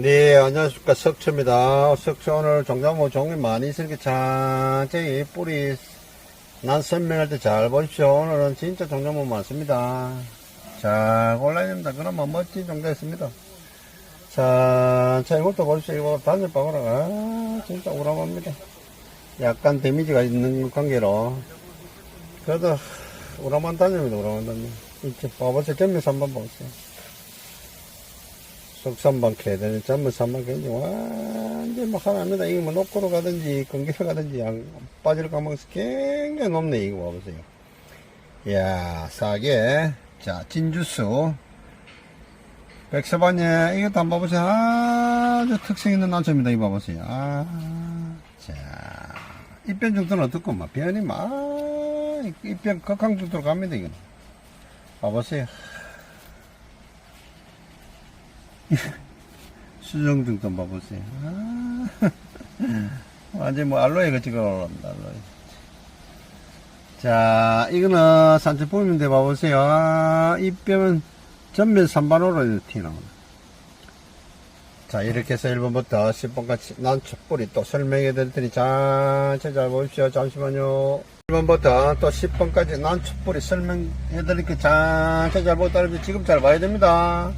네, 안녕하십니까. 석초입니다. 석초 오늘 종자모 종이 많이 있으니까 천천히 뿌리 난 선명할 때 잘 보십시오. 오늘은 진짜 종자모 많습니다. 잘 골라야 됩니다. 그러면 멋진 종자였습니다. 자, 자, 이것도 보십시오. 이거. 아, 진짜 우람합니다. 약간 데미지가 있는 관계로. 그래도 우람한 단열입니다. 우람한 단열. 이렇게 봐보세요. 전면서 한번 보세요. 속삼방 캐들 전부 삼방 캐지 완전 막 하나입니다. 이거 뭐 녹고로 가든지 건기로 가든지 양 빠질 까먹어서 굉장히 높네 이거 봐보세요. 이야 싸게 자 진주수 백서반예 이것도 한번 봐보세요. 아주 특색 있는 난초입니다. 이거 봐보세요. 아 자 입변 정도는 어떻고 막 변이 막 입변 극강 정도로 갑니다 이거. 봐보세요. 수정 등 좀 봐보세요. 아, 완전 뭐 알로에 같이 걸어올랍니다, 알로에. 자, 이거는 산책품인데 봐보세요. 아, 이 뼈는 전면 3반으로 이렇게 나오네. 자, 이렇게 해서 1번부터 10번까지 난 촛불이 또 설명해 드릴 테니 잘 보십시오. 잠시만요. 1번부터 또 10번까지 난 촛불이 설명해 드릴게 천천히 잘 보고 따르면 지금 잘 봐야 됩니다.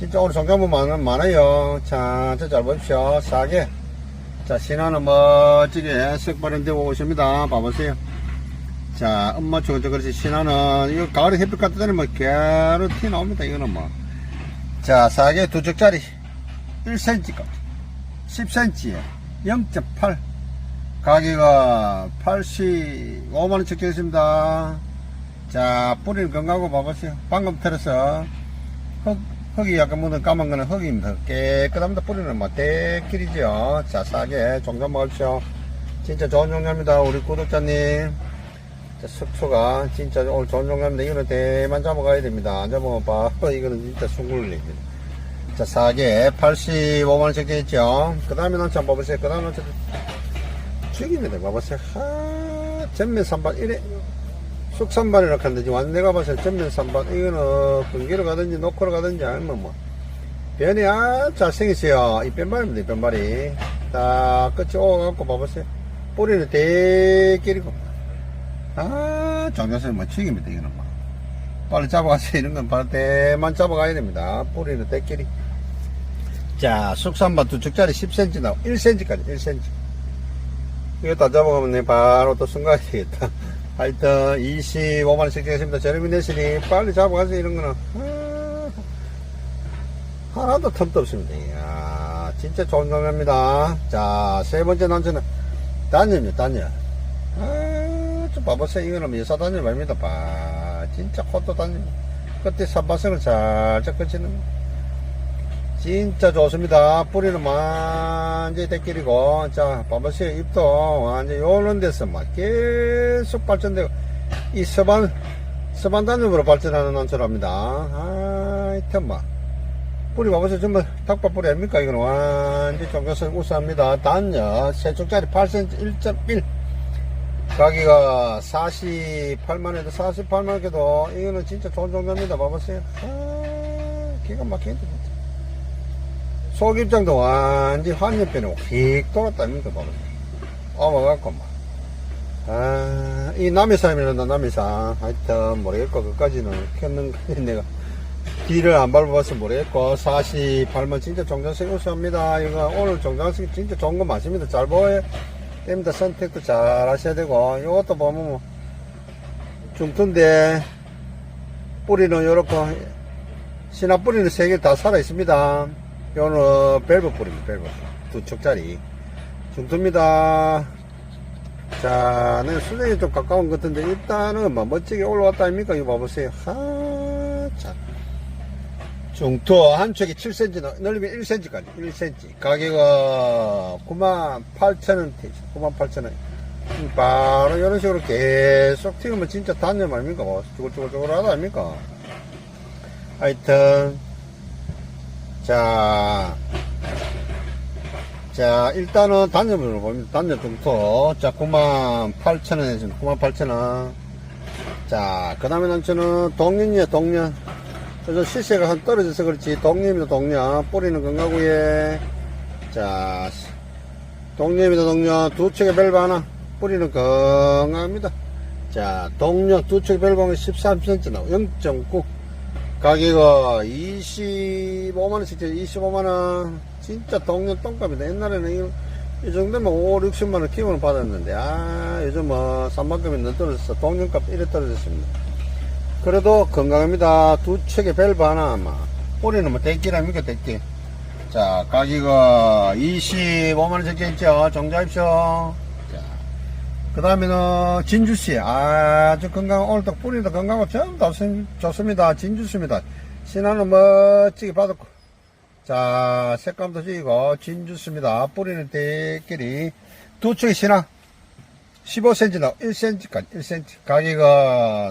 진짜 오늘 종자부 많, 많아요. 자, 저잘 보십시오. 싸게. 자, 신화는 멋지게 색발현되고 오십니다. 봐보세요. 자, 엄마 저거 그렇지. 신화는, 이거 가을에 햇빛 갖다 대면 뭐, 개로 티 나옵니다. 이거는 뭐. 자, 싸게 두 쪽짜리. 1cm까지. 10cm에 0.8. 가격가 85만원 적혀있습니다. 자, 뿌리는 건강하고 봐보세요. 방금 틀어서 흙, 흙이 약간 묻은 까만 거는 흙입니다. 깨끗합니다. 뿌리는 뭐 대길이죠. 자, 싸게 종점 먹으십시오. 진짜 좋은 종류입니다. 우리 구독자님. 자, 숙소가 진짜 오늘 좋은 종류입니다. 이거는 대만 잡아가야 됩니다. 안 잡으면 바로 이거는 진짜 숭굴립니다. 자, 싸게 85만원 적혀 있죠. 그 다음에 한번 봐보세요. 그 다음에 죽입니다. 봐보세요. 하, 전면 3반 이래. 숙산반이라고 하는데 완전 내가 봤을 때 전면 3반 이거는 분기로 가든지 노코로 가든지 아니면 뭐. 변이 아주 잘생겼어요. 이 뺀발입니다 이 뺀발이. 딱 끝이 오갖고 봐보세요. 뿌리는 대끼리고. 아 정교수님 뭐 죽입니다 이거는 뭐. 빨리 잡아가서 이런 건 바로 대만 잡아가야 됩니다. 뿌리는 대끼리 자 숙산반 두 쪽짜리 10cm 나오 1cm까지 1cm 이거 다 잡아가면 내 바로 또 승가야 되겠다 하여튼 25만원씩 되겠습니다. 저렴이 내시니 빨리 잡아가서 이런 거는 아, 하나도 틈도 없습니다. 이야, 진짜 좋은 종류입니다. 자, 세 번째 난처는 단열입니다. 단열. 아, 좀 봐보세요. 이거는 여사 단열 말입니다. 봐. 진짜 코도 단열. 끝에 산바성을 살짝 거치는 진짜 좋습니다. 뿌리는 완전히 대끼리고, 자, 봐보세요. 잎도 완전 요런 데서 막 계속 발전되고, 이 서반, 서반 단엽으로 발전하는 난초랍니다. 하여튼 막. 뿌리 봐보세요. 정말 닭밥 뿌리 아닙니까? 이거는 완전 종교성 우수합니다. 단열, 세 쪽짜리 8cm 1.1. 가기가 48만원에도 48만원에도 이거는 진짜 좋은 종교입니다. 봐보세요. 아, 기가 막히는데. 속 입장도 완전 환엽변에 휙 돌았다, 입니까, 봐보세요. 어머갖고, 막. 아, 이 남해산이란다, 남해산. 하여튼, 모르겠고, 그까지는 켰는 거 내가. 뒤를 안 밟아봐서 모르겠고, 48만 진짜 종장생 우수합니다. 이거 오늘 종장생 진짜 좋은 거 맞습니다. 잘 보여야 됩니다. 선택도 잘 하셔야 되고, 이것도 보면 뭐, 중투인데, 뿌리는 요렇게, 신화 뿌리는 세 개 다 살아 있습니다. 요는 벨브 뿌리입니다, 벨브. 두 척짜리. 중투입니다. 자, 내 수정이 좀 가까운 것 같은데, 일단은 뭐 멋지게 올라왔다 아닙니까? 이거 봐보세요. 하, 참. 중투 한 척이 7cm, 넓이 1cm까지, 1cm. 가격은 98,000원, 98,000원. 바로 이런 식으로 계속 튀으면 진짜 단념 아닙니까? 뭐, 쭈글쭈글쭈글 하다 아닙니까? 하여튼, 자, 자, 일단은 단념으로 봅니다. 중투. 자, 98,000원에 지금 98,000원. 자, 그 다음에 난저는 동년이에요, 동년. 그래서 시세가 한 떨어져서 그렇지 동념이다 동념 뿌리는 건가구에 자 동념이다 동념 두 척의 밸브 하나 뿌리는 건강합니다 자 동료 두 척의 밸브는 13cm 나오고 0.9 가격은 25만원씩 25만원 진짜 동료 똥값이다 옛날에는 이, 이 정도면 5, 60만원 기본을 받았는데 아 요즘 뭐 3만급이 넘 떨어졌어 동료값 이래 떨어졌습니다 그래도 건강합니다. 두 척의 밸브 하나, 아마. 뿌리는 뭐, 대끼랍니까, 대끼. 자, 가격은 25만원 적혀 있죠. 정자입쇼. 자. 그 다음에는 진주씨. 아주 건강, 오늘도 뿌리도 건강하고 전부 좋습니다. 진주씨입니다. 신화는 멋지게 받았고. 자, 색감도 지고 진주씨입니다. 뿌리는 대끼리. 두 척의 신화. 15cm나 1cm까지 1cm 가격은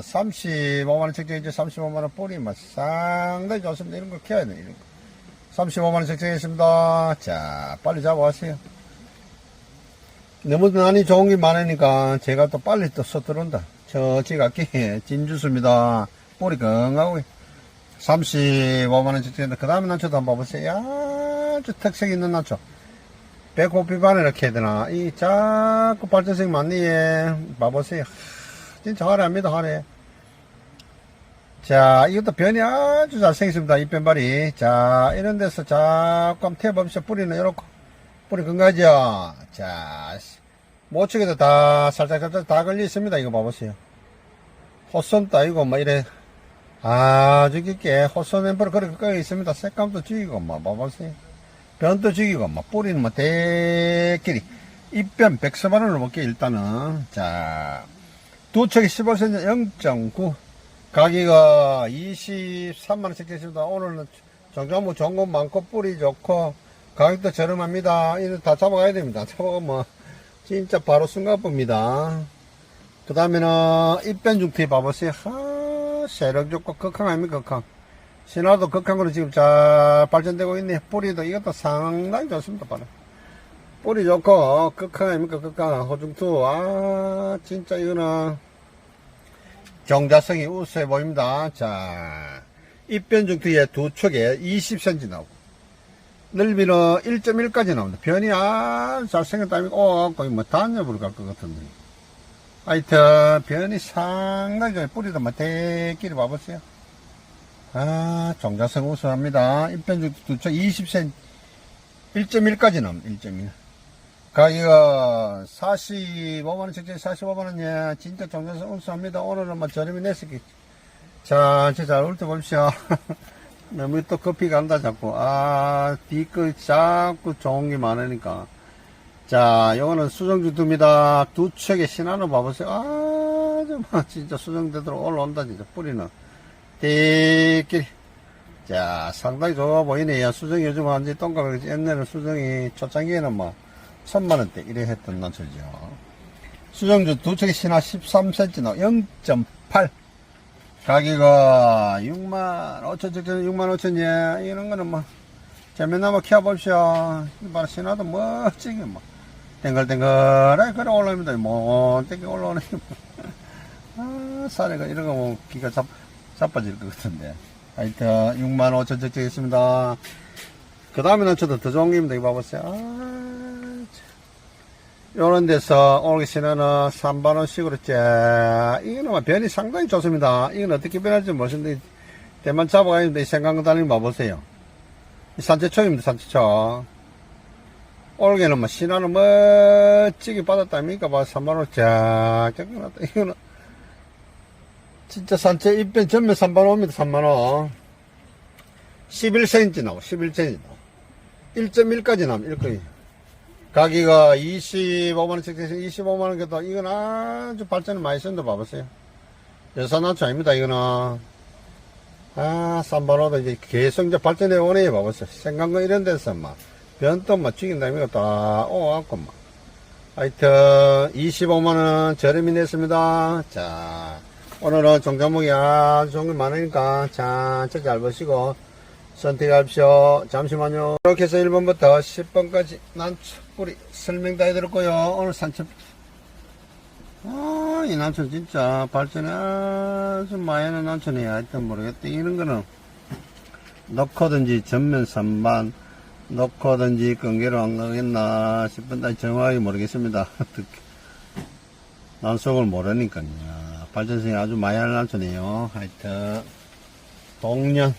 35만원 책정했죠 35만원 뿌리만 상당히 좋습니다 이런 거 키워야 돼 이런 거 35만원 책정했습니다 자 빨리 잡아가세요 너무 많이 좋은 게 많으니까 제가 또 빨리 또 서들어온다. 저지 갈게 진주수입니다. 뿌리 건강하고 35만원 책정했는데 그 다음에 난초도 한번 봐보세요. 아주 특색 있는 난초. 배고피반을 이렇게 해야 되나? 이 자꾸 발전색 얘. 봐보세요. 진짜 화려합니다 화려 자 이것도 변이 아주 잘생겼습니다. 이 변발이. 자 이런 데서 자꾸 한번 태워봅시다 뿌리는 이렇게 뿌리 건가죠? 자 모측에도 다 살짝 살짝 다 걸려 있습니다. 이거 봐보세요. 호선 따이고 뭐 이래. 아주 깊게 호선 앰프를 그렇게 꺼여 있습니다. 색감도 죽이고 뭐 봐보세요. 변도 죽이고 뭐 뿌리는 뭐 대끼리. 입변 100서만원을 먹게 일단은. 자 두 척이 15cm 0.9 가격가 23만원씩 되십니다. 오늘은 정자무 좋은 것 많고 뿌리 좋고 가격도 저렴합니다 이거 다 잡아가야 됩니다 잡아가면 뭐 진짜 바로 순간법입니다 그 다음에는 입변 중티 봐보세요 하 세력 좋고 극강 아닙니까 극강 신화도 극한으로 지금 잘 발전되고 있네. 뿌리도 이것도 상당히 좋습니다. 봐라. 뿌리 좋고, 극한 아닙니까? 극한. 호중투. 아, 진짜 이거는 정자성이 우수해 보입니다. 자, 입변중 뒤에 두 촉에 20cm 나오고, 넓이는 1.1까지 나옵니다. 변이 아주 잘생겼다. 아닙니까? 오, 거의 뭐 단엽으로 갈 것 같은데. 하여튼, 변이 상당히. 뿌리도 뭐 대끼리 봐보세요. 아, 정자성 우수합니다. 입변중 두척 20cm, 1.1까지 나옵니다. 1.1. 가격은 45만원, 적재 45만원, 예, 진짜 정자성 우수합니다. 오늘은 뭐 저렴이 냈었겠지. 자, 이제 잘 훑어봅시다. 너무 또 커피 간다, 자꾸. 아, 뒤끝 자꾸 좋은 게 많으니까. 자, 요거는 수정주두입니다. 두 척의 신화는 봐보세요. 아, 정말 진짜 수정되도록 올라온다, 진짜 뿌리는. 대끼리. 자, 상당히 좋아 보이네요. 수정이 요즘 완전히 똥값이 옛날에 수정이 초창기에는 뭐, 천만원대 이래 했던 난초죠. 수정주 두 척의 신화 13cm 나 0.8. 가격은 6만 5천, 6만 5천, 예. 이런 거는 뭐, 재면 한번 키워봅시오. 바로 신화도 멋지게 뭐, 땡글땡글하게 걸어 올라옵니다. 뭐, 땡겨 올라오네. 아, 사례가 이런 거 뭐, 기가 잡, 자빠질 것 같은데. 하여튼, 6만 5천 적정했습니다. 그 다음에는 저도 더 좋은 게입니다. 이거 봐보세요. 아, 참. 요런 데서 오르기 신화는 3만원씩으로 쫙, 이거는 뭐 변이 상당히 좋습니다. 이건 어떻게 변할지 모르겠는데, 대만 잡아가야 되는데, 생강 달린 거 봐보세요. 이 산채초입니다, 산채초. 올게는 뭐, 신화는 멋지게 받았다니까, 봐, 3만원 쫙. 이거는, 진짜 산채 입변 전면 3만원입니다, 3만원. 11cm 나오고, 11cm 나오고. 1.1까지 나오면 1거예요. 가격가 25만원씩 돼서 25만원 겠다 이건 아주 발전을 많이 했는데 봐보세요. 여산한초 아닙니다, 이거는. 아, 쌈바로도 이제 계속 이제 발전해 오네, 봐보세요. 생강거 이런 데서 막, 변도 막 죽인다니까 다 오갖고 막. 하여튼, 25만원 저렴이 냈습니다. 자, 오늘은 종자목이 아주 게 많으니까, 자, 잘 보시고, 선택하십시오. 잠시만요. 이렇게 해서 1번부터 10번까지 난초뿌리 설명 다 해드렸고요. 오늘 산책. 아, 이 난초 진짜 발전이 아주 많이 하는 난초네. 하여튼 모르겠다. 이런 거는 넣거든지 전면 선반 넣거든지 끈기로 안 가겠나 싶은데 정확하게 모르겠습니다. 난속을 모르니까요. 발전성이 아주 많이 난초네요. 하여튼 동년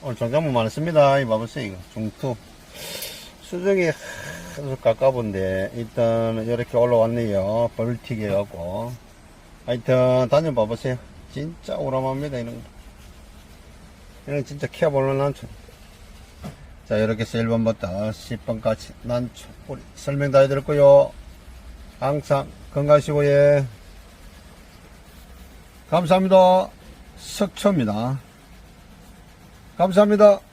오늘 종자문 많습니다. 이 봐보세요. 이거 중투 수정이 아주 가까운데 일단 이렇게 올라왔네요. 벌틱 해갖고 하여튼 다녀봐보세요. 진짜 오람합니다. 이런 거. 이런 거 진짜 키워볼만 난초. 자 이렇게 해서 1번부터 10번까지 난초 우리 설명 다 해드렸고요. 항상 건강하시고 예. 감사합니다. 석초입니다. 감사합니다.